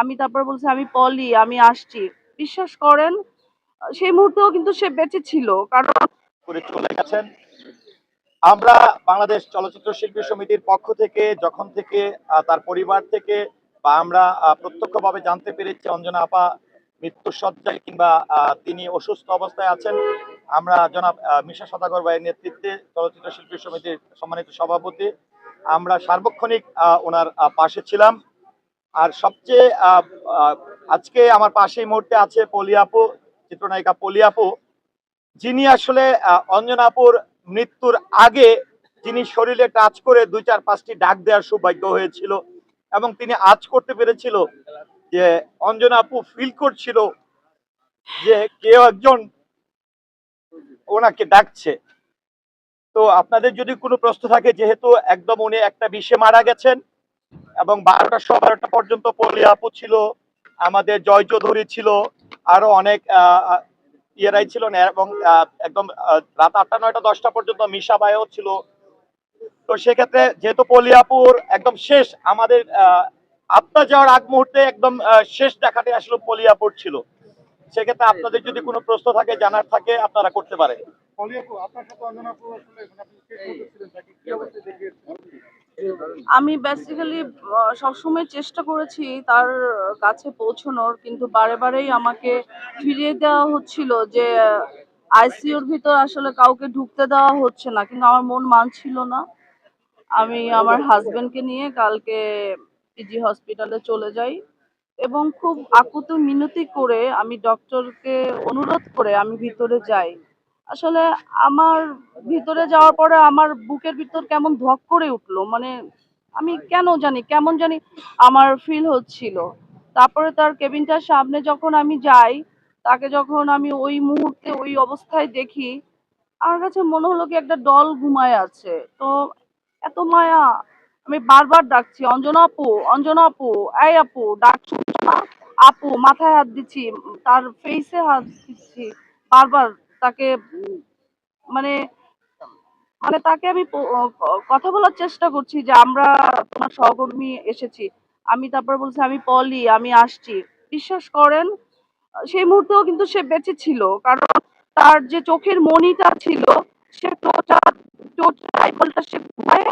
আমি তারপর বলছি, আমি পলি, আমি আসছি। বিশ্বাস করেন, সেই মুহূর্তেও কিন্তু সে বেঁচে ছিল, কারণ করে চলে গেছেন। আমরা বাংলাদেশ চলচ্চিত্র শিল্পী সমিতির পক্ষ থেকে, যখন থেকে তার পরিবার থেকে, বা আমরা প্রত্যক্ষভাবে জানতে পেরেছি, অঞ্জনা আপা মৃত্যুর সজ্জায় কিংবা তিনি অসুস্থ অবস্থায় আছেন, আমরা জনাব মিশা সদাগর ভাইয়ের নেতৃত্বে চলচ্চিত্র শিল্পী সমিতির সম্মানিত সভাপতি, আমরা সার্বক্ষণিক ওনার পাশে ছিলাম। আর সবচেয়ে আজকে আমার পাশে এই মুহূর্তে আছে পলিয়াপু চিত্রনায়িকা পলিয়াপু যিনি আসলে অঞ্জনাপুর মৃত্যুর আগে যিনি শরীরে টাচ করে দুই চার পাঁচটি ডাক দেওয়ার সৌভাগ্য হয়েছিল এবং তিনি আজ করতে পেরেছিল যে অঞ্জনাপু ফিল করছিল যে কেউ একজন ওনাকে ডাকছে। তো আপনাদের যদি কোনো প্রশ্ন থাকে, যেহেতু একদম উনি একটা বিষে মারা গেছেন এবং বারোটা সব বারোটা পর্যন্ত পলি আপু ছিল আমাদের জয় চৌধুরী ছিল আরও অনেক ইয়েরাই ছিল না এবং আহ, একদম আহ, রাত আটটা নয়টা দশটা পর্যন্ত মিশা বায়ও ছিল। তো সেক্ষেত্রে যেহেতু পলিয়াপুর একদম শেষ আমাদের আহ, আত্মা যাওয়ার আগ মুহূর্তে একদম আহ, শেষ দেখাতে আসলে পলিয়াপুর ছিল। সেক্ষেত্রে আপনাদের যদি কোনো প্রশ্ন থাকে জানার থাকে আপনারা করতে পারেন। আমি বেসিক্যালি সবসময় চেষ্টা করেছি তার কাছে পৌঁছানোর, কিন্তু বারে বারেই আমাকে ফিরিয়ে দেওয়া হচ্ছিল যে আইসিইউর ভিতর আসলে কাউকে ঢুকতে দেওয়া হচ্ছে না। কিন্তু আমার মন মানছিল না। আমি আমার হাজবেন্ডকে নিয়ে কালকে পিজি হসপিটালে চলে যাই এবং খুব আকুত মিনতি করে আমি ডক্টরকে অনুরোধ করে আমি ভিতরে যাই। আসলে আমার ভিতরে যাওয়ার পরে আমার বুকের ভিতর কেমন ধক করে উঠল। মানে আমি কেন জানি, কেমন জানি আমার ফিল হচ্ছিল। তারপরে তার কেবিনটার সামনে যখন আমি যাই, তাকে যখন আমি ওই মুহূর্তে, ওই অবস্থায় দেখি, আমার কাছে মনে হলো কি একটা ডল ঘুমায় আছে। তো এত মায়া, আমি বারবার ডাকছি, অঞ্জনা আপু অঞ্জনা আপু, এই আপু ডাক আপু, মাথায় হাত দিচ্ছি, তার ফেসে হাত দিচ্ছি। বারবার তাকে মানে মানে তাকে আমি কথা বলার চেষ্টা করছি যে আমরা তোমার সহকর্মী এসেছি। আমি তারপর বলছি, আমি পলি, আমি আসছি। বিশ্বাস করেন, সেই মুহূর্তেও কিন্তু সে বেঁচে ছিল। কারণ তার যে চোখের মনিটা ছিল, সে টোটা সে ঘুমায়।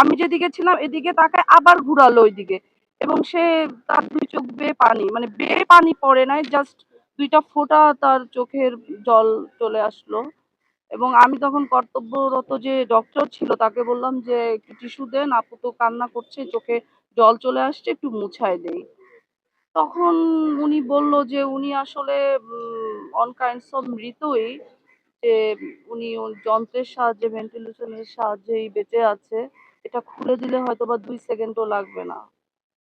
আমি যেদিকে ছিলাম, এদিকে তাকে আবার ঘুরালো ওইদিকে। এবং সে তার দুই চোখ বেয়ে পানি মানে বেয়ে পানি পড়ে নাই, জাস্ট দুইটা ফোঁটা তার চোখের জল চলে আসলো। এবং আমি তখন কর্তব্যরত যে ডক্টর ছিল, তাকে বললাম যে, একটু টিস্যু দেন, আপু তো কান্না করছে, চোখে জল চলে আসছে, একটু মুছায় দেই। তখন উনি বলল যে, উনি আসলে অন কাইন্ডস অফ মৃতই, যে উনি যন্ত্রের সাহায্যে ভেন্টিলেশনের সাহায্যেই বেঁচে আছে। এটা খুলে দিলে হয়তো বা দুই সেকেন্ডও লাগবে না।